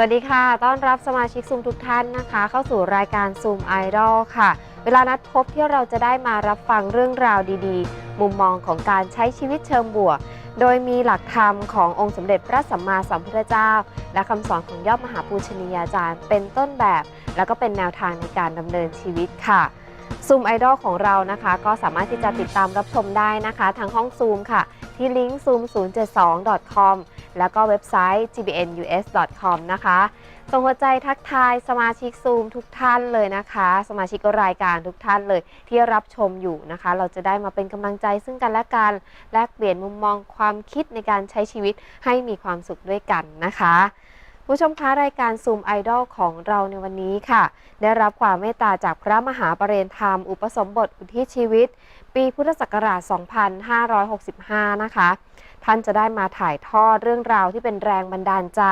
สวัสดีค่ะ ต้อนรับสมาชิกซูมทุกท่านนะคะ เข้าสู่รายการซูมไอดอลค่ะ เวลานัดพบที่เราจะได้มารับฟังเรื่องราวดีๆ มุมมองของการใช้ชีวิตเชิงบวก โดยมีหลักธรรมขององค์สมเด็จพระสัมมาสัมพุทธเจ้า และคำสอนของยอดมหาปูชนียาจารย์ เป็นต้นแบบ แล้วก็เป็นแนวทางในการดำเนินชีวิตค่ะ ซูมไอดอลของเรานะคะ ก็สามารถที่จะติดตามรับชมได้นะคะ ทางห้องซูมค่ะ ที่ลิงก์ zoom 0 7 2 com แล้วก็เว็บไซต์ gbnus.com นะคะส่งหัวใจทักทายสมาชิกซูมทุกท่านเลยนะคะ สมาชิกรายการทุกท่านเลยที่รับชมอยู่นะคะ เราจะได้มาเป็นกำลังใจซึ่งกันและกันแลกเปลี่ยนมุมมองความคิดในการใช้ชีวิตให้มีความสุขด้วยกันนะคะ ผู้ชมคะรายการซูมไอดอลของเราในวันนี้ค่ะ ได้รับความเมตตาจากพระมหาปรเรนธรรม อุปสมบทอุทิศชีวิต ปีพุทธศักราช 2565 นะคะ ท่านจะได้มาถ่ายทอดเรื่องราวที่เป็นแรงบันดาลใจ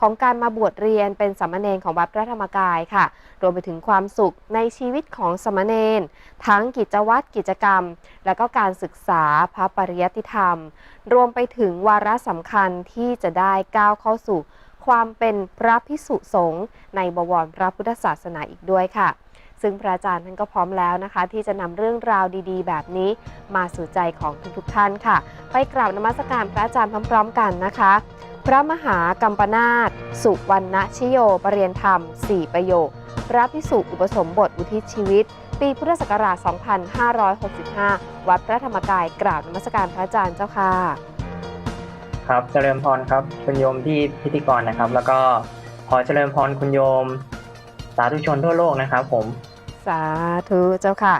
ของการมาบวชเรียนเป็นสามเณรของวัดพระธรรมกายค่ะ รวมไปถึงความสุขในชีวิตของสามเณรทั้งกิจวัตรกิจกรรม และก็การศึกษาพระปริยัติธรรม รวมไปถึงวาระสำคัญที่จะได้ก้าวเข้าสู่ ความเป็นพระพิสุสงฆ์ในบวรพระพุทธศาสนาอีกด้วยค่ะ ซึ่งพระอาจารย์ท่านก็พร้อมแล้วนะคะ ที่จะนำเรื่องราวดีๆ แบบนี้ มาสู่ใจของทุกๆท่านค่ะ ไปกราบนมัสการพระอาจารย์พร้อมๆ กันนะคะ พระมหากัมปนาตสุวรรณชิโยปรเรียนธรรม 4 ประโยค พระพิสุอุปสมบทอุทิศชีวิต ปีพุทธศักราช 2565 วัดพระธรรมกายกราบนมัสการพระอาจารย์เจ้าค่ะ ครับเจริญพรครับคุณโยมที่พิธีกรนะครับ แล้วก็ขอเจริญพรคุณโยม สาธุชนทั่วโลกนะครับผม สาธุเจ้าค่ะ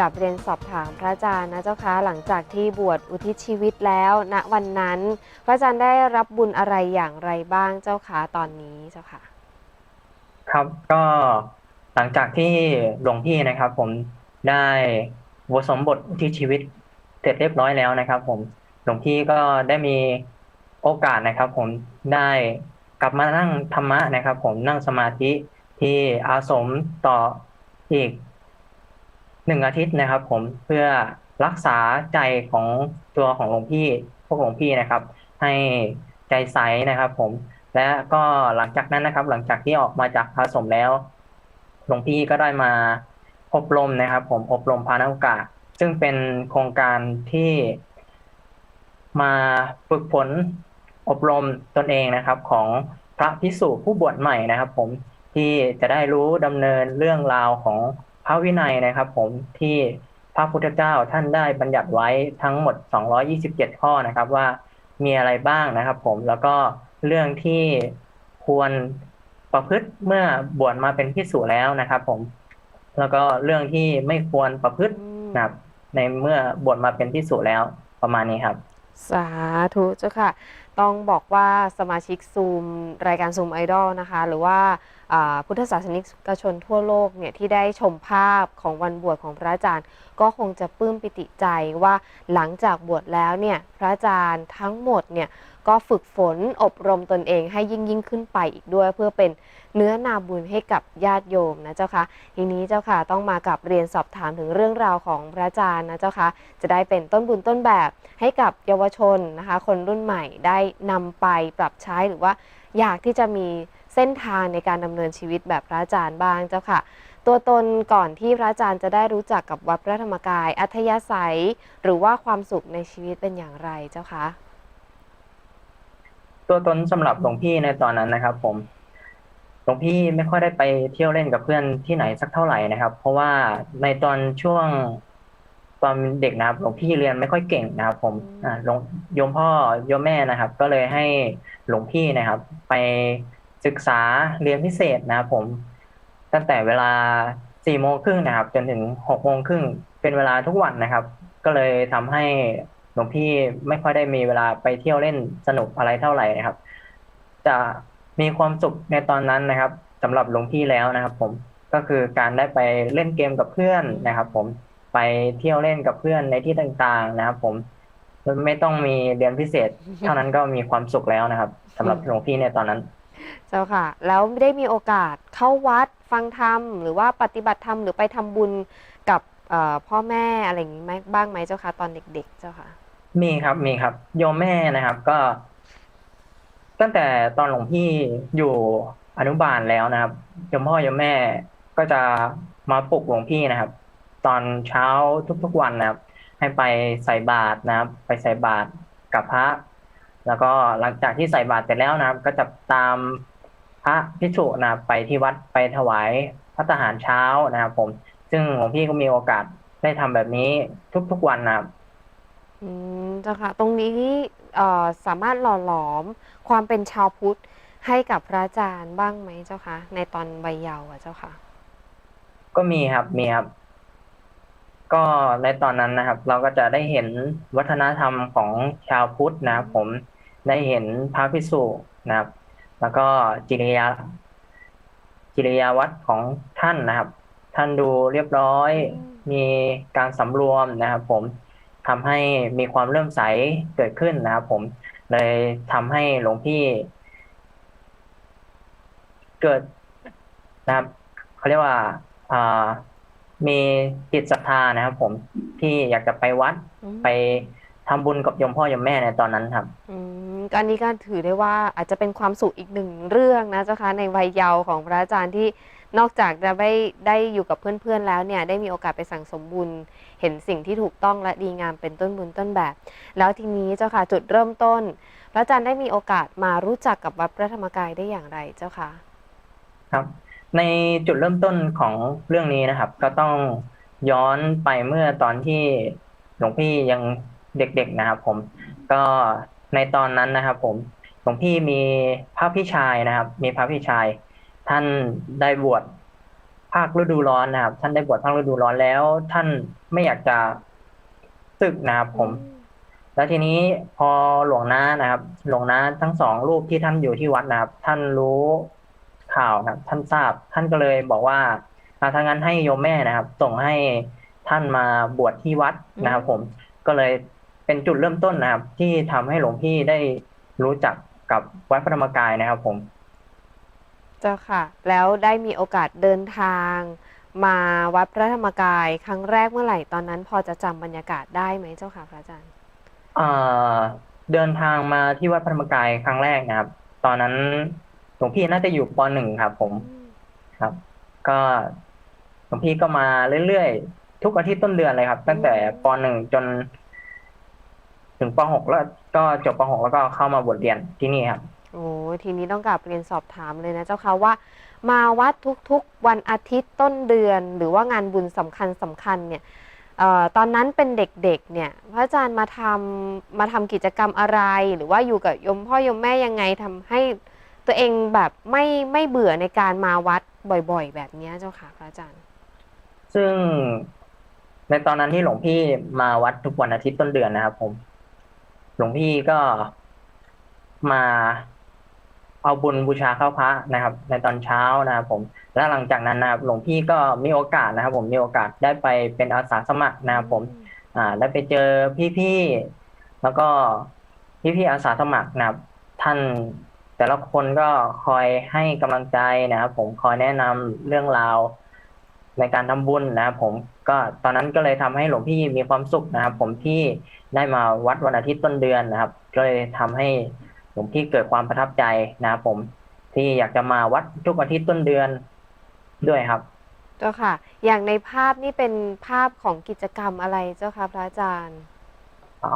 กับเรียนสอบถามพระอาจารย์นะเจ้าค่ะหลังจากที่บวชอุทิศชีวิตแล้วณวันนั้น พระอาจารย์ได้รับบุญอะไรอย่างไรบ้างเจ้าค่ะตอนนี้เจ้าค่ะ ครับก็หลังจากที่หลวงพี่นะครับ ผมได้บทสมบทที่ชีวิตเสร็จเรียบร้อยแล้วนะครับ ผมหลวงพี่ก็ได้มี โอกาสนะครับ ผมได้กลับมานั่งธรรมะนะครับ ผมนั่งสมาธิที่อาสมต่ออีกหนึ่งอาทิตย์นะครับ ผมเพื่อรักษาใจของตัวของหลวงพี่พวกหลวงพี่นะครับ ให้ใจใสนะครับ ผมและก็หลังจากนั้นนะครับ หลังจากที่ออกมาจากอาสมแล้ว หลวงพี่ก็ได้มาอบรมนะครับ ผมอบรมพานุกะซึ่งเป็นโครงการที่มาฝึกฝน อบรมตนเองนะครับของพระพิสุผู้บวชใหม่นะครับ ผมที่จะได้รู้ดำเนินเรื่องราวของพระวินัยนะครับ ผมที่พระพุทธเจ้าท่านได้บัญญัติไว้ทั้งหมด 227 ข้อนะครับว่ามีอะไรบ้างนะครับ ผมแล้วก็เรื่องที่ควรประพฤติเมื่อบวชมาเป็นพิสุแล้วนะครับ ผม แล้วก็เรื่องที่ไม่ควรประพฤตินะครับ ในเมื่อบวชมาเป็นพิสุแล้วประมาณนี้ครับ สาธุเจ้าค่ะ ต้องบอกว่าสมาชิกซูมรายการซูมไอดอลนะคะ หรือว่าพุทธศาสนิกชนทั่วโลกเนี่ยที่ได้ชมภาพของวันบวชของพระอาจารย์ ก็คงจะปลื้มปิติใจว่าหลังจากบวชแล้วเนี่ยพระอาจารย์ทั้งหมดเนี่ย ก็ฝึกฝนอบรมตนเองให้ยิ่งยิ่งขึ้นไปอีกด้วย เพื่อเป็นเนื้อนาบุญให้กับญาติโยมนะเจ้าค่ะทีนี้เจ้าค่ะต้องมากับเรียนสอบถามถึงเรื่องราวของพระอาจารย์นะเจ้าค่ะจะได้เป็นต้นบุญต้นแบบให้กับเยาวชนนะคะ คนรุ่นใหม่ได้นำไปปรับใช้หรือว่าอยากที่จะมีเส้นทางในการดำเนินชีวิตแบบพระอาจารย์บ้างเจ้าค่ะ ตัวตนก่อนที่พระอาจารย์จะได้รู้จักกับวัดพระธรรมกาย อัธยาศัย หรือว่าความสุขในชีวิตเป็นอย่างไรเจ้าคะ ตัวตนสำหรับหลวงพี่ในตอนนั้นนะครับ ผมหลวงพี่ไม่ค่อยได้ไปเที่ยวเล่นกับเพื่อนที่ไหนสักเท่าไหร่นะครับ เพราะว่าในตอนช่วงตอนเด็กนะครับหลวงพี่เรียนไม่ค่อยเก่งนะครับ ผมอ่าหลวงโยมพ่อโยมแม่นะครับ ก็เลยให้หลวงพี่นะครับ ไปศึกษาเรียนพิเศษนะครับผม ตั้งแต่เวลาสี่โมงครึ่งนะครับ จนถึงหกโมงครึ่งเป็นเวลาทุกวันนะครับ ก็เลยทำให้ หลวงพี่ไม่ค่อยได้มีเวลาไปเที่ยวเล่นสนุกอะไรเท่าไหร่นะครับ จะมีความสุขในตอนนั้นนะครับสำหรับหลวงพี่แล้วนะครับ ผมก็คือการได้ไปเล่นเกมกับเพื่อนนะครับ ผมไปเที่ยวเล่นกับเพื่อนในที่ต่างๆ นะครับ ผมไม่ต้องมีเรียนพิเศษ เท่านั้นก็มีความสุขแล้วนะครับสำหรับหลวงพี่ในตอนนั้น เจ้าค่ะ แล้วได้มีโอกาสเข้าวัดฟังธรรมหรือว่าปฏิบัติธรรมหรือไปทำบุญกับพ่อแม่อะไรอย่างนี้ไหมบ้างไหมเจ้าค่ะตอนเด็ก ๆ เจ้าค่ะ มีครับมีครับ โยมแม่นะครับ ก็ ตั้งแต่ตอนหลวงพี่อยู่อนุบาลแล้วนะครับยมพ่อยมแม่ก็จะมาปลุกหลวงพี่นะครับ ตอนเช้าทุกๆวันนะครับ ให้ไปใส่บาตรนะครับ ไปใส่บาตรกับพระ แล้วก็หลังจากที่ใส่บาตรเสร็จแล้วนะครับ ก็จะตามพระภิกษุนะครับไปที่วัดไปถวายพระทหารเช้านะครับ ผม ซึ่งหลวงพี่ก็มีโอกาสได้ทำแบบนี้ทุกๆวันนะครับ อืมเจ้าค่ะ ตรงนี้เอ่อสามารถหล่อหลอมความเป็นชาวพุทธให้กับพระอาจารย์บ้างไหมเจ้าคะในตอนวัยเยาว์อะเจ้าค่ะ ก็มีครับ มีครับ ก็ในตอนนั้นนะครับ เราก็จะได้เห็นวัฒนธรรมของชาวพุทธนะครับผมได้เห็นพระภิกษุนะครับ แล้วก็จิริยาจิริยาวัดของท่านนะครับ ท่านดูเรียบร้อยอืมมีการสำรวมนะครับ ผม ทำให้มีความเลื่อมใสเกิดขึ้นนะครับผมเลยทำให้หลวงพี่ เกิดนะครับเขาเรียกว่าอ่ามีจิตศรัทธานะครับผมที่อยากจะไปวัดอืมไปทำบุญกับยมพ่อยมแม่ในตอนนั้นครับอืมก็อันนี้ก็ถือได้ว่าอาจจะเป็นความสุขอีกหนึ่งเรื่องนะเจ้าคะในวัยเยาว์ของพระอาจารย์ที่นอกจากจะได้ได้อยู่กับเพื่อนๆแล้วเนี่ย ได้มีโอกาสไปสั่งสมบุญ เห็นสิ่งที่ถูกต้องและดีงามเป็นต้นบุญต้นแบบ แล้วทีนี้เจ้าค่ะจุดเริ่มต้น พระอาจารย์ได้มีโอกาสมารู้จักกับวัดพระธรรมกายได้อย่างไรเจ้าค่ะ ครับ ในจุดเริ่มต้นของเรื่องนี้นะครับ ก็ต้องย้อนไปเมื่อตอนที่หลวงพี่ยังเด็กๆนะครับ ผมก็ในตอนนั้นนะครับ ผมหลวงพี่มีพระพี่ชายนะครับ มีพระพี่ชาย ท่านได้บวชาคฤดูร้อนนะครับ ท่านได้บวชภาคฤดูร้อนแล้ว ท่านไม่อยากจะศึกนะครับผม แล้วทีนี้พอหลวงน้านะครับ หลวงน้าทั้งสองรูปที่ท่านอยู่ที่วัดนะครับ ท่านรู้ข่าวนะครับ ท่านทราบ ท่านก็เลยบอกว่าอ่าถ้างั้นให้โยมแม่นะครับ ส่งให้ท่านมาบวชที่วัดนะครับ ผม ก็เลยเป็นจุดเริ่มต้นนะครับ ที่ทำให้หลวงพี่ได้รู้จักกับวัดพระธรรมกายนะครับ ผมเจ้าค่ะ แล้วได้มีโอกาสเดินทาง มาวัดพระธรรมกายครั้งแรกเมื่อไหร่ตอนนั้น พอจะจำบรรยากาศได้ไหมเจ้าค่ะพระอาจารย์ อ่าเดินทางมาที่วัดพระธรรมกายครั้งแรกนะครับ ตอนนั้นหลวงพี่น่าจะอยู่ปหนึ่งครับ ผมครับ ก็หลวงพี่ก็มาเรื่อยๆทุกอาทิตย์ต้นเดือนเลยครับ ตั้งแต่ปหนึ่งจน ถึงปหกแล้วก็จบปหกแล้วก็เข้ามาบวชเรียนที่นี่ครับ ทีนี้ต้องกลับเรียนสอบถามเลยนะเจ้าค่ะว่า มาวัดทุกๆวันอาทิตย์ต้นเดือน หรือว่างานบุญสำคัญสำคัญเนี่ยออตอนนั้นเป็นเด็กๆเนี่ยพระอาจารย์มาทำมาทำกิจกรรมอะไร หรือว่าอยู่กับยมพ่อยมแม่ยังไงทำให้ตัวเองแบบไม่ไม่เบื่อในการมาวัดบ่อย ๆ แบบนี้เจ้าค่ะพระอาจารย์ ซึ่งในตอนนั้นที่หลวงพี่มาวัดทุกวันอาทิตย์ต้นเดือนนะครับผม หลวงพี่ก็มา เอาบุญบูชาเข้าพระนะครับ ในตอนเช้านะครับผมแล้วหลังจากนั้นนะครับหลวงพี่ก็มีโอกาสนะครับ ผมมีโอกาสได้ไปเป็นอาสาสมัครนะครับผมอ่าได้ไปเจอพี่ๆแล้วก็พี่ๆอาสาสมัครนะครับ ท่านแต่ละคนก็คอยให้กำลังใจนะครับ ผมคอยแนะนำเรื่องราวในการทำบุญนะครับผมก็ตอนนั้นก็เลยทำให้หลวงพี่มีความสุขนะครับ ผมที่ได้มาวัดวันอาทิตย์ต้นเดือนนะครับ ก็เลยทำให้ หลวงพี่เกิดความประทับใจนะครับผมที่อยากจะมาวัดทุกอาทิตย์ต้นเดือนด้วยครับ เจ้าค่ะ อย่างในภาพนี่เป็นภาพของกิจกรรมอะไรเจ้าค่ะพระอาจารย์อ๋อ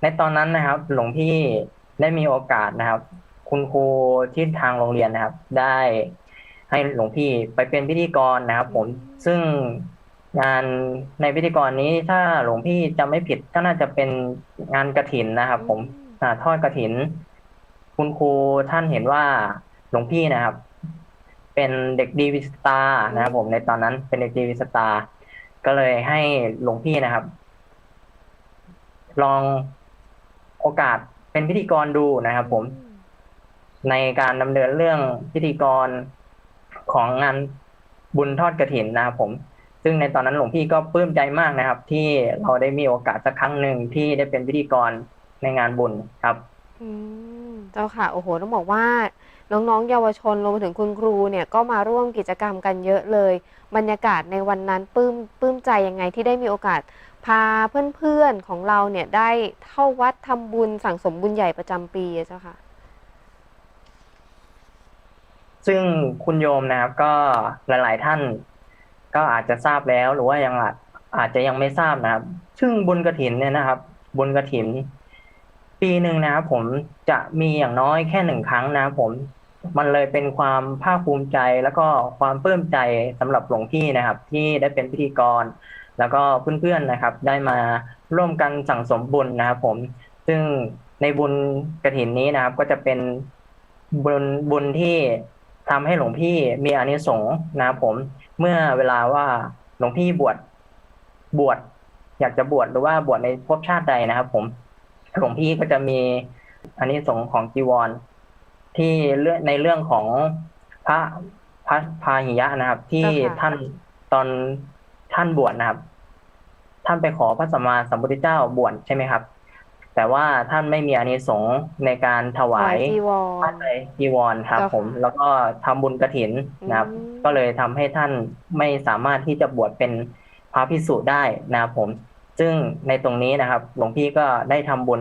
ในตอนนั้นนะครับ หลวงพี่ได้มีโอกาสนะครับ คุณครูที่ทางโรงเรียนนะครับ ได้ให้หลวงพี่ไปเป็นพิธีกรนะครับ ผมซึ่งงานในพิธีกรนี้ถ้าหลวงพี่จำไม่ผิดก็น่าจะเป็นงานกฐินนะครับ ผมอ่าทอดกฐิน คุณครูท่านเห็นว่าหลวงพี่นะครับ เป็นเด็กดีวิสตานะครับผมในตอนนั้นเป็นเด็กดีวิสตาก็เลยให้หลวงพี่นะครับ ลองโอกาสเป็นพิธีกรดูนะครับ ผม ในการดำเนินเรื่องพิธีกรของงานบุญทอดกระถินนะครับผม ซึ่งในตอนนั้นหลวงพี่ก็ปลื้มใจมากนะครับ ที่เราได้มีโอกาสสักครั้งหนึ่งที่ได้เป็นพิธีกรในงานบุญครับ อืม เจ้าค่ะ โอ้โห ต้องบอกว่าน้องๆ เยาวชนรวมถึงคุณครูเนี่ยก็มาร่วมกิจกรรมกันเยอะเลย บรรยากาศในวันนั้นปลื้มปลื้มใจยังไงที่ได้มีโอกาส พาเพื่อนๆของเราเนี่ยได้เข้าวัดทำบุญสั่งสมบุญใหญ่ประจำปีเจ้าค่ะ ซึ่งคุณโยมนะครับก็หลาย ๆ ท่าน ก็อาจจะทราบแล้วหรือว่ายังอาจอาจจะยังไม่ทราบนะครับ ซึ่งบุญกระถินเนี่ยนะครับ บุญกระถิน ปีหนึ่งนะครับผมจะมีอย่างน้อยแค่หนึ่งครั้งนะครับผมมันเลยเป็นความภาคภูมิใจแล้วก็ความปลื้มใจสำหรับหลวงพี่นะครับ ที่ได้เป็นพิธีกร แล้วก็เพื่อนๆนะครับ ได้มาร่วมกันสั่งสมบุญนะครับผมซึ่งในบุญกระถินนี้นะครับ ก็จะเป็นบุญบุญที่ทำให้หลวงพี่มีอานิสงส์นะครับผม เมื่อเวลาว่าหลวงพี่บวชบวชอยากจะบวชหรือว่าบวชในภพชาติใดนะครับ ผม หลวงพี่ก็จะมีอานิสงส์ของจีวร ที่เรื่องในเรื่องของพระพระพาหิยะนะครับ ที่เจ้าค่ะท่านตอนท่านบวชนะครับ ท่านไปขอพระสัมมาสัมพุทธเจ้าบวชใช่ไหมครับ แต่ว่าท่านไม่มีอานิสงส์ในการถวาถวายยจีวผ้ารไตรจีวรครับเจ้าค่ะผม แล้วก็ทำบุญกระถินนะครับอืมก็เลยทำให้ท่านไม่สามารถที่จะบวชเป็นพระภิกษุได้นะครับผม ซึ่งในตรงนี้นะครับ หลวงพี่ก็ได้ทำบุญ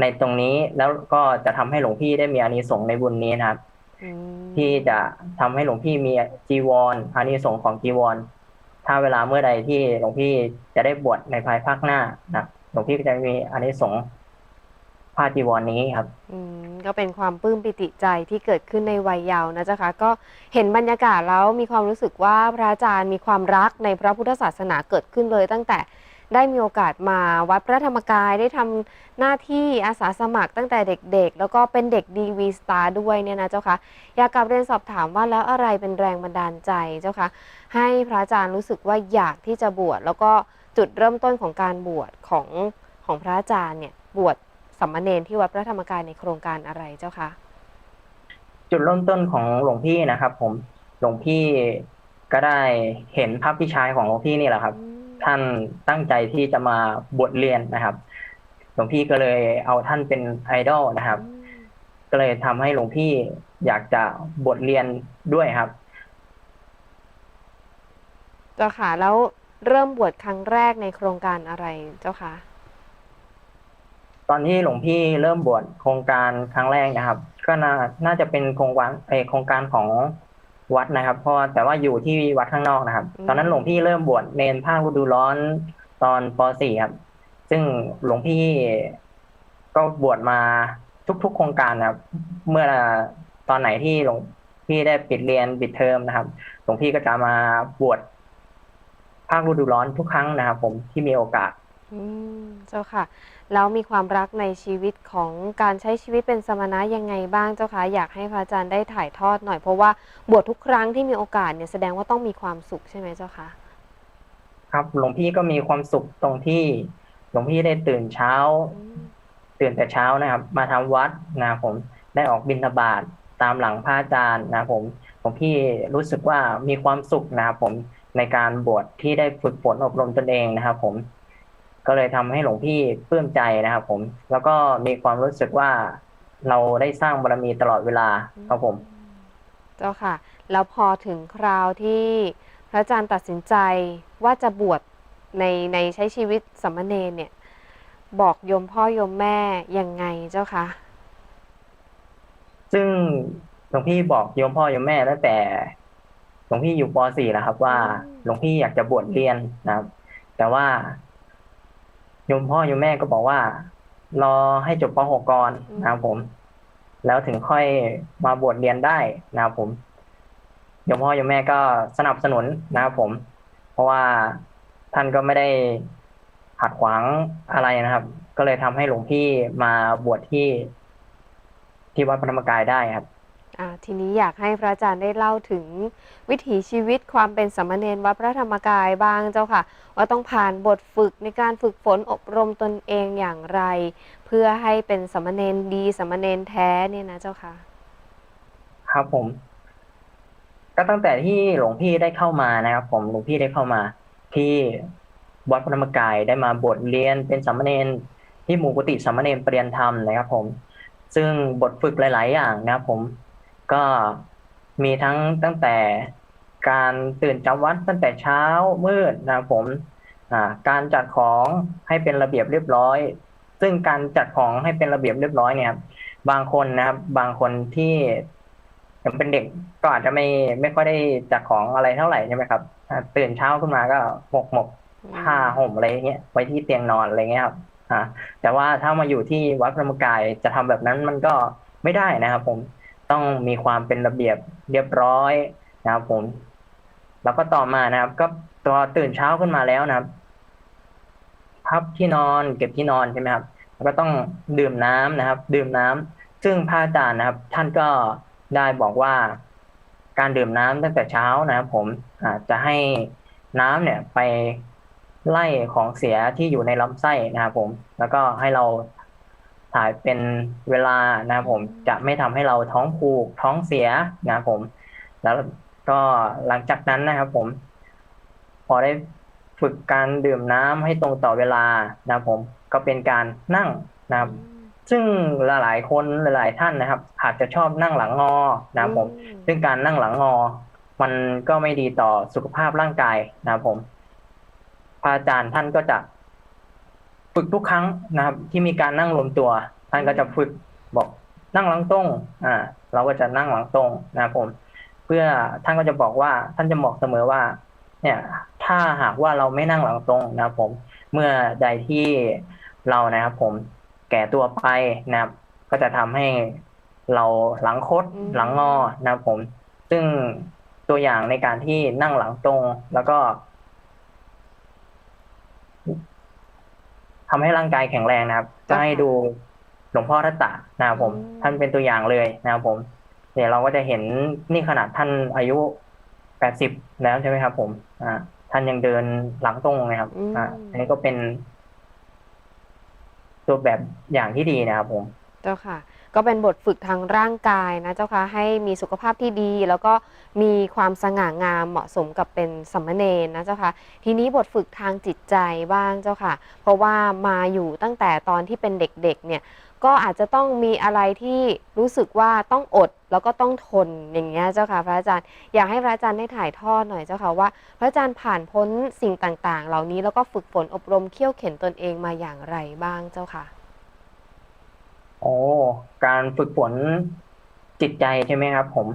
ในตรงนี้แล้วก็จะทำให้หลวงพี่ได้มีอานิสงส์ในบุญนี้นะครับอืมที่จะทำให้หลวงพี่มีจีวรอานิสงส์ของจีวร ถ้าเวลาเมื่อใดที่หลวงพี่จะได้บวชในภายภาคหน้านะหลวงพี่ก็จะมีอานิสงส์ผ้าจีวรนี้ครับ อืมก็เป็นความปลื้มปิติใจที่เกิดขึ้นในวัยเยาว์นะเจ้าคะก็เห็นบรรยากาศแล้วมีความรู้สึกว่าพระอาจารย์มีความรักในพระพุทธศาสนาเกิดขึ้นเลยตั้งแต่ ได้มีโอกาสมาวัดพระธรรมกายได้ทำหน้าที่อาสาสมัครตั้งแต่เด็กๆ แล้วก็เป็นเด็กดีวีสตาร์ด้วยเนี่ยนะเจ้าคะอยากกลับเรียนสอบถามว่าแล้วอะไรเป็นแรงบันดาลใจเจ้าคะให้พระอาจารย์รู้สึกว่าอยากที่จะบวชแล้วก็จุดเริ่มต้นของการบวชของของพระอาจารย์เนี่ยบวชสัมมเนรที่วัดพระธรรมกายในโครงการอะไรเจ้าคะจุดเริ่มต้นของหลวงพี่นะครับ ผมหลวงพี่ก็ได้เห็นพระพิชายของหลวงพี่นี่แหละครับ ท่านตั้งใจที่จะมาบวชเรียนนะครับ หลวงพี่ก็เลยเอาท่านเป็นไอดอลนะครับ ก็เลยทำให้หลวงพี่อยากจะบวชเรียนด้วยครับเจ้าค่ะแล้วเริ่มบวชครั้งแรกในโครงการอะไรเจ้าคะตอนที่หลวงพี่เริ่มบวชโครงการครั้งแรกนะครับ ก็น่าน่าจะเป็นโครงการเออโครงการของ วัดนะครับ เพราะว่าแต่ว่าอยู่ที่วัดข้างนอกนะครับ ตอนนั้นหลวงพี่เริ่มบวชเนนภาคฤดูร้อนตอนป .4 ครับ ซึ่งหลวงพี่ก็บวชมาทุกๆโครงการนะครับ เมื่อตอนไหนที่หลวงพี่ได้ปิดเรียนปิดเทอมนะครับ หลวงพี่ก็จะมาบวชภาคฤดูร้อนทุกครั้งนะครับ ผมที่มีโอกาส อืมเจ้าค่ะ แล้วมีความรักในชีวิตของการใช้ชีวิตเป็นสมณะยังไงบ้างเจ้าคะอยากให้พระอาจารย์ได้ถ่ายทอดหน่อยเพราะว่าบวชทุกครั้งที่มีโอกาสเนี่ยแสดงว่าต้องมีความสุขใช่ไหมเจ้าคะครับหลวงพี่ก็มีความสุขตรงที่หลวงพี่ได้ตื่นเช้า ตื่นแต่เช้านะครับ มาทำวัดนะผมได้ออกบิณฑบาตตามหลังพระอาจารย์นะผมผมพี่รู้สึกว่ามีความสุขนะครับผมในการบวชที่ได้ฝึกฝนอบรมตนเองนะครับผม ก็เลยทำให้หลวงพี่ปลื้มใจนะครับผม แล้วก็มีความรู้สึกว่าเราได้สร้างบารมีตลอดเวลาครับผม เจ้าค่ะ แล้วพอถึงคราวที่พระอาจารย์ตัดสินใจว่าจะบวชในในใช้ชีวิตสามเณรเนี่ย บอกโยมพ่อโยมแม่ยังไงเจ้าคะซึ่งหลวงพี่บอกโยมพ่อโยมแม่ตั้งแต่หลวงพี่อยู่ป .4 แล้วครับ ว่าอืมหลวงพี่อยากจะบวชเรียนนะครับ แต่ว่า โยมพ่อโยมแม่ก็บอกว่า รอให้จบป .6 ก่อนนะครับผม แล้วถึงค่อยมาบวชเรียนได้นะครับผมโยมพ่อโยมแม่ก็สนับสนุนนะครับผม เพราะว่าท่านก็ไม่ได้ขัดขวางอะไรนะครับ ก็เลยทำให้หลวงพี่มาบวชที่ที่วัดพระธรรมกายได้ครับ ทีนี้อยากให้พระอาจารย์ได้เล่าถึงวิถีชีวิตความเป็นสามเณรวัดพระธรรมกายบ้างเจ้าค่ะ ว่าต้องผ่านบทฝึกในการฝึกฝนอบรมตนเองอย่างไร เพื่อให้เป็นสามเณรดีสามเณรแท้เนี่ยนะเจ้าค่ะ ครับผม ก็ตั้งแต่ที่หลวงพี่ได้เข้ามานะครับ ผมหลวงพี่ได้เข้ามา ที่วัดพระธรรมกายได้มาบวชเรียนเป็นสามเณรที่หมู่กุฏิสามเณรเปรียนธรรมนะครับ ผม ซึ่งบทฝึกหลาย ๆ อย่างนะครับผม ก็มีทั้งตั้งแต่การตื่นจำวัดตั้งแต่เช้ามืดนะครับผมการจัดของให้เป็นระเบียบเรียบร้อย ซึ่งการจัดของให้เป็นระเบียบเรียบร้อยเนี่ยบางคนนะครับ บางคนที่ยังเป็นเด็กก็อาจจะไม่ไม่ค่อยได้จัดของอะไรเท่าไหร่ใช่ไหมครับตื่นเช้าขึ้นมาก็หมกหมกผ้าห่มอะไรเงี้ยไว้ที่เตียงนอนอะไรเงี้ยครับแต่ว่าถ้ามาอยู่ที่วัดพระมกายจะทำแบบนั้นมันก็ไม่ได้นะครับผม ต้องมีความเป็นระเบียบเรียบร้อยนะครับผม แล้วก็ต่อมานะครับ ก็ตอนตื่นเช้าขึ้นมาแล้วนะครับ พับที่นอนเก็บที่นอนใช่ไหมครับ แล้วก็ต้องดื่มน้ำนะครับ ดื่มน้ำซึ่งพระอาจารย์นะครับ ท่านก็ได้บอกว่า การดื่มน้ำตั้งแต่เช้านะครับ ผมอาจจะให้น้ำเนี่ยไปไล่ของเสียที่อยู่ในลำไส้นะครับผม แล้วก็ให้เรา ถ่ายเป็นเวลานะครับผมจะไม่ทำให้เราท้องผูกท้องเสียนะครับผม แล้วก็หลังจากนั้นนะครับผม พอได้ฝึกการดื่มน้ำให้ตรงต่อเวลานะครับผมก็เป็นการนั่งนะครับ ซึ่งหลายๆคนหลาย ๆ ท่านนะครับ อาจจะชอบนั่งหลังงอนะครับผม ซึ่งการนั่งหลังงอ มันก็ไม่ดีต่อสุขภาพร่างกายนะครับผมพระอาจารย์ท่านก็จะ ฝึกทุกครั้งนะครับ ที่มีการนั่งรวมตัวท่านก็จะฝึกบอกนั่งหลังตรงอ่า เราก็จะนั่งหลังตรงนะครับผม เพื่อท่านก็จะบอกว่าท่านจะบอกเสมอว่า เนี่ย ถ้าหากว่าเราไม่นั่งหลังตรงนะครับผม เมื่อใดที่เรานะครับผมแก่ตัวไปนะครับ ก็จะทำให้เราหลังคดอืมหลังงอนะครับผม ซึ่งตัวอย่างในการที่นั่งหลังตรง แล้วก็ ทำให้ร่างกายแข็งแรงนะครับจะให้ดูหลวงพ่อทัตตะนะครับผมอืมท่านเป็นตัวอย่างเลยนะครับผมเดี๋ยวเราก็จะเห็นนี่ขนาดท่านอายุแปดสิบแล้วใช่ไหมครับ ผม อ่า ท่านยังเดินหลังตรงนะครับอืมอ่า อันนี้ก็เป็น ตัวแบบอย่างที่ดีนะครับผม เจ้าค่ะ ก็เป็นบทฝึกทางร่างกายนะเจ้าคะให้มีสุขภาพที่ดี แล้วก็มีความสง่างามเหมาะสมกับเป็นสามเณรนะเจ้าคะทีนี้บทฝึกทางจิตใจบ้างเจ้าค่ะ เพราะว่ามาอยู่ตั้งแต่ตอนที่เป็นเด็กๆเนี่ยก็อาจจะต้องมีอะไรที่รู้สึกว่าต้องอดแล้วก็ต้องทนอย่างเงี้ยเจ้าค่ะพระอาจารย์อยากให้พระอาจารย์ได้ถ่ายทอดหน่อยเจ้าค่ะว่า พระอาจารย์ผ่านพ้นสิ่งต่างๆ เหล่านี้แล้วก็ฝึกฝนอบรมเขี่ยวเข็นตนเองมาอย่างไรบ้างเจ้าค่ะโอ้ การฝึกฝนจิตใจใช่ไหมครับ ผม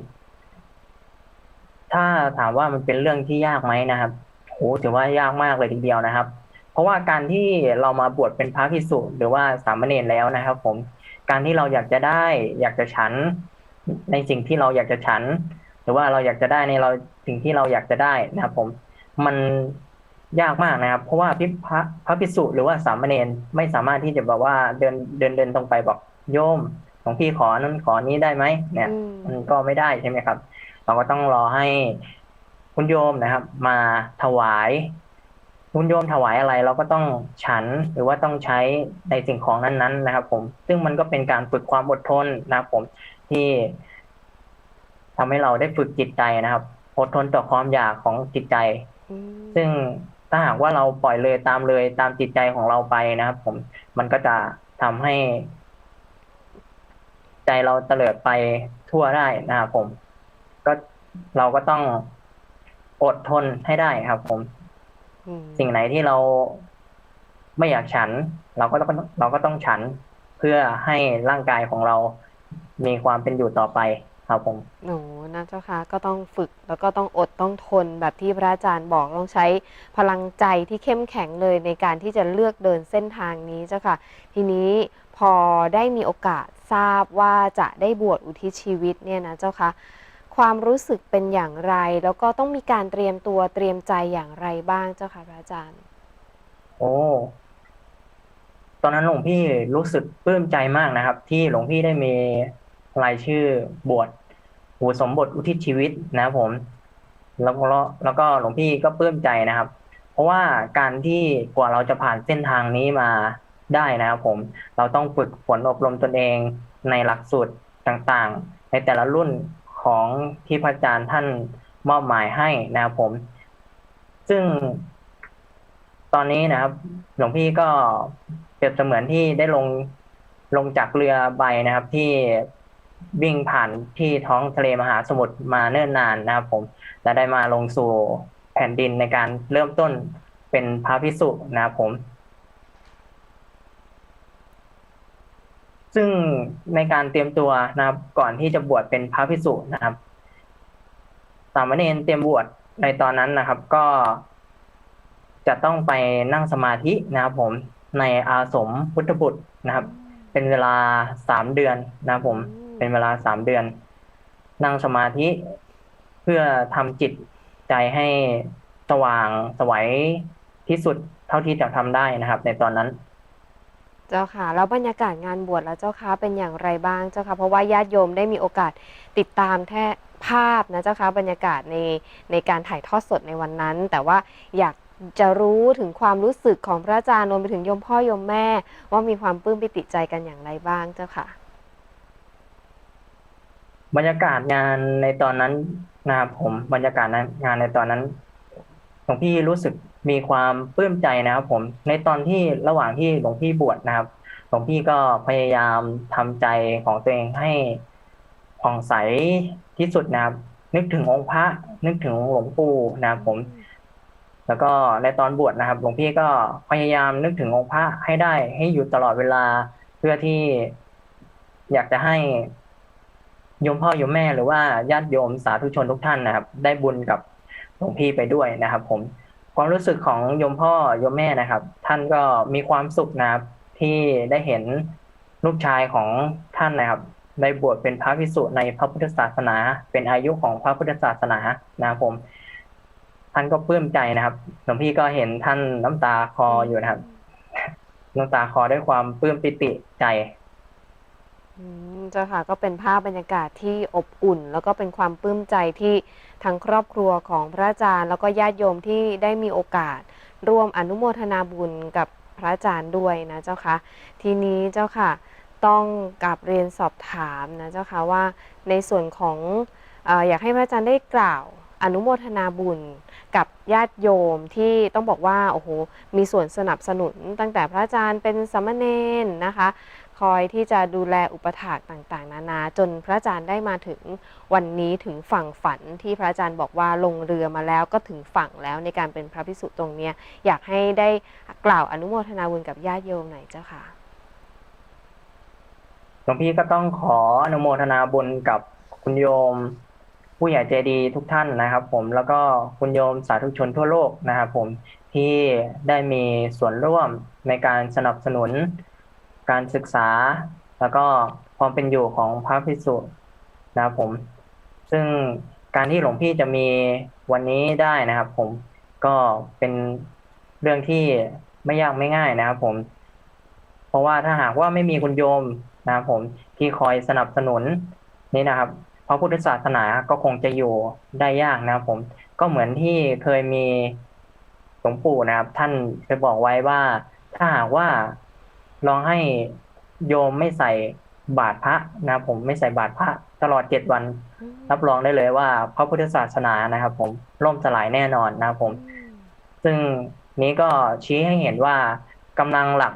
ถ้าถามว่ามันเป็นเรื่องที่ยากไหมนะครับโหถือว่ายากมากเลยทีเดียวนะครับ เพราะว่าการที่เรามาบวชเป็นพระภิกษุหรือว่าสามเณรแล้วนะครับ ผม การที่เราอยากจะได้ อยากจะฉัน ในสิ่งที่เราอยากจะฉัน หรือว่าเราอยากจะได้ในเราสิ่งที่เราอยากจะได้นะครับ ผม มันยากมากนะครับ เพราะว่าพิพระพระภิกษุหรือว่าสามเณรไม่สามารถที่จะแบบว่าเดินเดินเดินตรงไปบอกโยม หลวงพี่ขอนั้นขอนี้ได้ไหมเนี่ยอืมมันก็ไม่ได้ใช่ไหมครับ เราก็ต้องรอให้คุณโยมนะครับ มาถวายคุณโยมถวายอะไร เราก็ต้องฉันหรือว่าต้องใช้ในสิ่งของนั้น ๆ นะครับ ผม ซึ่งมันก็เป็นการฝึกความอดทนนะครับผมที่ทำให้เราได้ฝึกจิตใจนะครับอดทนต่อความอยากของจิตใจอืมซึ่งถ้าหากว่าเราปล่อยเลยตามเลยตามจิตใจของเราไปนะครับ ผม มันก็จะทำให้ ใจเราเตลิดไปทั่วได้นะครับผม ก็เราก็ต้องอดทนให้ได้ครับผมอืมสิ่งไหนที่เราไม่อยากฉัน เราก็ต้องเราก็ต้องฉันเพื่อให้ร่างกายของเรามีความเป็นอยู่ต่อไปครับผมโอ้นะเจ้าค่ะก็ต้องฝึกแล้วก็ต้องอดต้องทนแบบที่พระอาจารย์บอกต้องใช้พลังใจที่เข้มแข็งเลยในการที่จะเลือกเดินเส้นทางนี้เจ้าค่ะ ทีนี้ พอได้มีโอกาสทราบว่าจะได้บวชอุทิศชีวิตเนี่ยนะเจ้าคะความรู้สึกเป็นอย่างไร แล้วก็ต้องมีการเตรียมตัวเตรียมใจอย่างไรบ้างเจ้าค่ะพระอาจารย์ โอ้ตอนนั้นหลวงพี่รู้สึกปลื้มใจมากนะครับ ที่หลวงพี่ได้มีรายชื่อบวชอุสมบทอุทิศชีวิตนะครับผม แล้วก็แล้วก็หลวงพี่ก็ปลื้มใจนะครับ เพราะว่าการที่กว่าเราจะผ่านเส้นทางนี้มา ได้นะครับผม เราต้องฝึกฝนอบรมตนเองในหลักสูตรต่างๆ ในแต่ละรุ่นของที่พระอาจารย์ท่านมอบหมายให้นะครับผม ซึ่งตอนนี้นะครับ หลวงพี่ก็เปรียบเสมือนที่ได้ลงลงจากเรือใบนะครับ ที่วิ่งผ่านที่ท้องทะเลมหาสมุทรมาเนิ่นนานนะครับผม และได้มาลงสู่แผ่นดินในการเริ่มต้นเป็นพระพิสุนะครับผม ซซึ่งในการเตรียมตัวนะครับ ก่อนที่จะบวชเป็นพระภิกษุนะครับ สามเณรเตรียมบวชในตอนนั้นนะครับ ก็ จะต้องไปนั่งสมาธินะครับ ผมในอาสมพุทธบุตรนะครับ เป็นเวลาสามเดือนนะครับผม เป็นเวลาสามเดือน นั่งสมาธิเพื่อทำจิตใจให้สว่างสวัยที่สุดเท่าที่จะทำได้นะครับ ในตอนนั้น เจ้าค่ะ แล้วบรรยากาศงานบวชแล้วเจ้าค่ะเป็นอย่างไรบ้างเจ้าค่ะ เพราะว่าญาติโยมได้มีโอกาสติดตามแท่ภาพนะเจ้าค่ะบรรยากาศในในการถ่ายทอดสดในวันนั้น แต่ว่าอยากจะรู้ถึงความรู้สึกของพระอาจารย์รวมไปถึงโยมพ่อโยมแม่ ว่ามีความปลื้มปิติใจกันอย่างไรบ้างเจ้าค่ะ บรรยากาศงานในตอนนั้นนะครับผมบรรยากาศงานในตอนนั้น หลวงพี่รู้สึกมีความปลื้มใจนะครับผมในตอนที่ระหว่างที่หลวงพี่บวชนะครับหลวงพี่ก็พยายามทำใจของตัวเองให้ผ่องใสที่สุดนะครับ นึกถึงองค์พระ นึกถึงหลวงปู่นะครับผม แล้วก็ในตอนบวชนะครับ หลวงพี่ก็พยายามนึกถึงองค์พระให้ได้ ให้อยู่ตลอดเวลาเพื่อที่อยากจะให้โยมพ่อโยมแม่หรือว่าญาติโยมสาธุชนทุกท่านนะครับ ได้บุญกับ หลวงพี่ไปด้วยนะครับ ผม ความรู้สึกของโยมพ่อโยมแม่นะครับ ท่านก็มีความสุขนะครับที่ได้เห็นลูกชายของท่านนะครับได้บวชเป็นพระภิกษุในพระพุทธศาสนา เป็นอายุของพระพุทธศาสนานะครับผม ท่านก็ปลื้มใจนะครับหลวงพี่ก็เห็นท่านน้ำตาคออยู่นะครับน้ำตาคอด้วยความปลื้มปิติใจอืมเจ้าค่ะก็เป็นภาพบรรยากาศที่อบอุ่น แล้วก็เป็นความปลื้มใจที่ ทั้งครอบครัวของพระอาจารย์ แล้วก็ญาติโยมที่ได้มีโอกาส ร่วมอนุโมทนาบุญกับพระอาจารย์ด้วยนะเจ้าคะทีนี้เจ้าค่ะต้องกลับเรียนสอบถามนะเจ้าค่ะว่าในส่วนของออยากให้พระอาจารย์ได้กล่าวอนุโมทนาบุญกับญาติโยมที่ต้องบอกว่าโอ้โหมีส่วนสนับสนุนตั้งแต่พระอาจารย์เป็นสามเณรนะคะ คอยที่จะดูแลอุปถากต่างๆ นานา จนพระอาจารย์ได้มาถึงวันนี้ถึงฝั่งฝันที่พระอาจารย์บอกว่าลงเรือมาแล้วก็ถึงฝั่งแล้วในการเป็นพระภิกษุตรงเนี้ยอยากให้ได้กล่าวอนุโมทนาบุญกับญาติโยมหน่อยเจ้าค่ะหลวงพี่ก็ต้องขออนุโมทนาบุญกับคุณโยม ผู้ใหญ่ใจดีทุกท่านนะครับ ผมแล้วก็คุณโยมสาธุชนทั่วโลกนะครับ ผมที่ได้มีส่วนร่วมในการสนับสนุน การศึกษา แล้วก็ความเป็นอยู่ของพระภิกษุนะครับผม ซึ่งการที่หลวงพี่จะมีวันนี้ได้นะครับผมก็เป็นเรื่องที่ไม่ยากไม่ง่ายนะครับผม เพราะว่าถ้าหากว่าไม่มีคุณโยมนะครับผมที่คอยสนับสนุนนี่นะครับพระพุทธศาสนาก็คงจะอยู่ได้ยากนะครับผม ก็เหมือนที่เคยมีหลวงปู่นะครับ ท่านเคยบอกไว้ว่าถ้าหากว่า ลองให้โยมไม่ใส่บาตรพระนะครับผมไม่ใส่บาตรพระตลอดเจ็ดวัน รับรองได้เลยว่า พระพุทธศาสนานะครับ ผมล่มสลายแน่นอนนะครับผม ซึ่งนี้ก็ชี้ให้เห็นว่ากำลังหลัก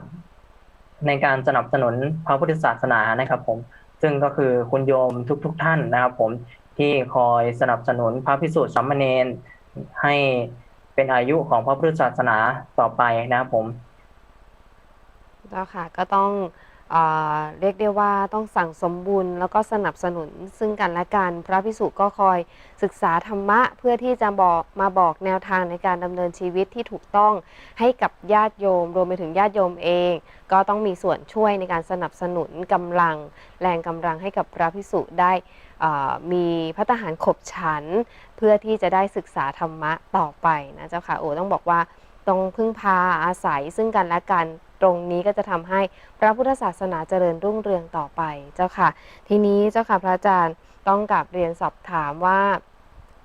ในการสนับสนุนพระพุทธศาสนานะครับ ผม ซึ่งก็คือคุณโยมทุกๆทท่านนะครับ ผมที่คอยสนับสนุนพระพิสุทธิ์สัมมเนนให้เป็นอายุของพระพุทธศาสนาต่อไปนะครับผม เจ้าค่ะก็ต้องเออเรียกได้ว่าต้องสั่งสมบุญแล้วก็สนับสนุนซึ่งกันและกัน พระพิสุก็คอยศึกษาธรรมะเพื่อที่จะบอกมาบอกแนวทางในการดำเนินชีวิตที่ถูกต้องให้กับญาติโยม รวมไปถึงญาติโยมเอง ก็ต้องมีส่วนช่วยในการสนับสนุนกำลัง แรงกำลังให้กับพระพิสุได้เอ่อมีพระทหารขบฉัน เพื่อที่จะได้ศึกษาธรรมะต่อไปนะเจ้าค่ะโอ้ต้องบอกว่าต้องพึ่งพาอาศัยซึ่งกันและกัน ตรงนี้ก็จะทำให้พระพุทธศาสนาเจริญรุ่งเรืองต่อไปเจ้าค่ะ ทีนี้เจ้าค่ะพระอาจารย์ต้องกลับเรียนสอบถามว่า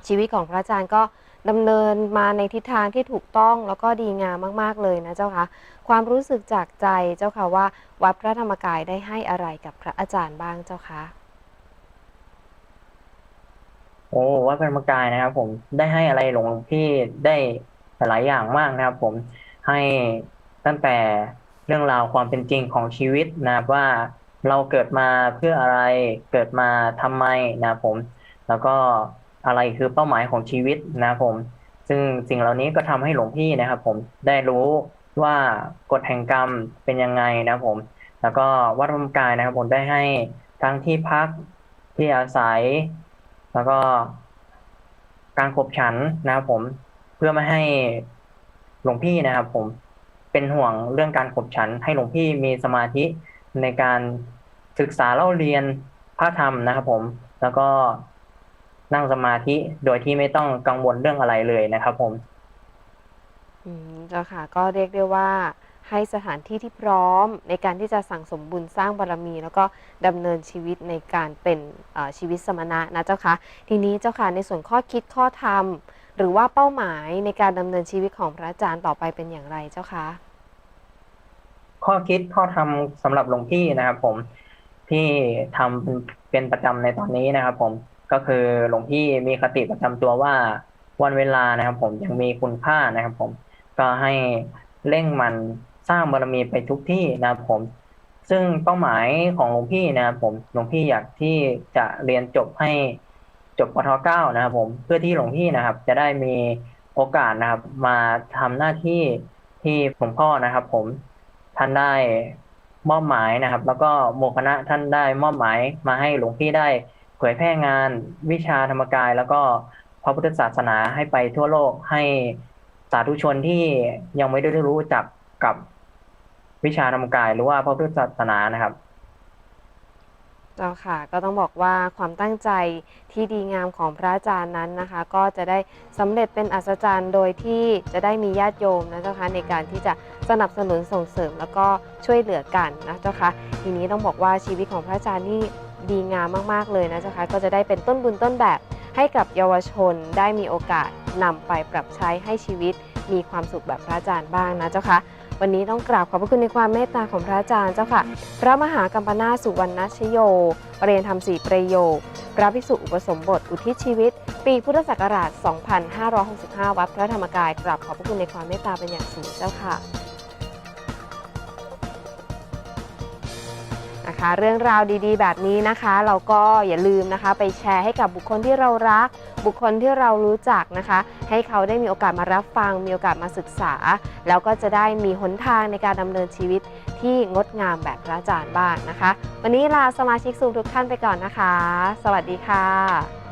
ชีวิตของพระอาจารย์ก็ดำเนินมาในทิศทางที่ถูกต้องแล้วก็ดีงามมาก ๆ เลยนะเจ้าค่ะความรู้สึกจากใจเจ้าค่ะว่าวัดพระธรรมกายได้ให้อะไรกับพระอาจารย์บ้างเจ้าคะโอ้วัดพระธรรมกายนะครับ ผมได้ให้อะไรหลวงพี่ได้หลายอย่างมากนะครับ ผมให้ตั้งแต่ เรื่องราวความเป็นจริงของชีวิตนะครับว่าเราเกิดมาเพื่ออะไรเกิดมาทำไมนะครับผม แล้วก็อะไรคือเป้าหมายของชีวิตนะครับผม ซึ่งสิ่งเหล่านี้ก็ทำให้หลวงพี่นะครับ ผมได้รู้ว่ากฎแห่งกรรมเป็นยังไงนะครับผม แล้วก็วัดพระธรรมกายนะครับ ผมได้ให้ทั้งที่พักที่อาศัย แล้วก็การขบฉันนะครับผมเพื่อไม่ให้หลวงพี่นะครับ ผม เป็นห่วงเรื่องการขบฉันให้หลวงพี่มีสมาธิในการศึกษาเล่าเรียนพระธรรมนะครับผม แล้วก็นั่งสมาธิโดยที่ไม่ต้องกังวลเรื่องอะไรเลยนะครับผม อืมเจ้าค่ะ ก็เรียกได้ว่าให้สถานที่ที่พร้อมในการที่จะสั่งสมบุญสร้างบารมี แล้วก็ดำเนินชีวิตในการเป็นชีวิตสมณะนะเจ้าค่ะทีนี้เจ้าค่ะในส่วนข้อคิดข้อธรรม หรือว่าเป้าหมายในการดำเนินชีวิตของพระอาจารย์ต่อไปเป็นอย่างไรเจ้าคะ ข้อคิดข้อธรรมสำหรับหลวงพี่นะครับผมที่ทำเป็นประจำในตอนนี้นะครับ ผมก็คือหลวงพี่มีคติประจำตัวว่าวันเวลานะครับ ผมยังมีคุณค่านะครับ ผมก็ให้เร่งมันสร้างบารมีไปทุกที่นะครับผม ซึ่งเป้าหมายของหลวงพี่นะครับผมหลวงพี่อยากที่จะเรียนจบให้จบปทเก้านะครับ ผมเพื่อที่หลวงพี่นะครับ จะได้มีโอกาสนะครับ มาทำหน้าที่ที่หลวงพ่อนะครับ ผม ท่านได้มอบหมายนะครับ แล้วก็หมคณะท่านได้มอบหมายมาให้หลวงพี่ได้เผยแพร่งานวิชาธรรมกาย แล้วก็พระพุทธศาสนาให้ไปทั่วโลกให้สาธุชนที่ยังไม่ได้รู้จักกับวิชาธรรมกาย หรือว่าพระพุทธศาสนานะครับ เจ้าค่ะก็ต้องบอกว่าความตั้งใจที่ดีงามของพระอาจารย์นั้นนะคะ ก็จะได้สำเร็จเป็นอัศจรรย์โดยที่จะได้มีญาติโยมนะเจ้าค่ะในการที่จะสนับสนุนส่งเสริมแล้วก็ช่วยเหลือกันนะเจ้าค่ะทีนี้ต้องบอกว่าชีวิตของพระอาจารย์นี่ดีงามมากๆเลยนะเจ้าค่ะก็จะได้เป็นต้นบุญต้นแบบให้กับเยาวชนได้มีโอกาสนำไปปรับใช้ให้ชีวิตมีความสุขแบบพระอาจารย์บ้างนะเจ้าค่ะ วันนี้ต้องกราบขอบพระคุณในความเมตตาของพระอาจารย์เจ้าค่ะ พระมหากัมปนาสุวรรณชโยปรเรียนธรรมสี่ประโยค พระภิกษุอุปสมบทอุทิศชีวิต ปีพุทธศักราช 2565 วัดพระธรรมกาย กราบขอบพระคุณในความเมตตาเป็นอย่างสูงเจ้าค่ะนะคะเรื่องราวดีๆ แบบนี้นะคะ เราก็อย่าลืมนะคะ ไปแชร์ให้กับบุคคลที่เรารัก บุคคลที่เรารู้จักนะคะ ให้เขาได้มีโอกาสมารับฟัง มีโอกาสมาศึกษา แล้วก็จะได้มีหนทางในการดำเนินชีวิตที่งดงามแบบพระอาจารย์บ้างนะคะ วันนี้ลาสมาชิกซูมทุกท่านไปก่อนนะคะ สวัสดีค่ะ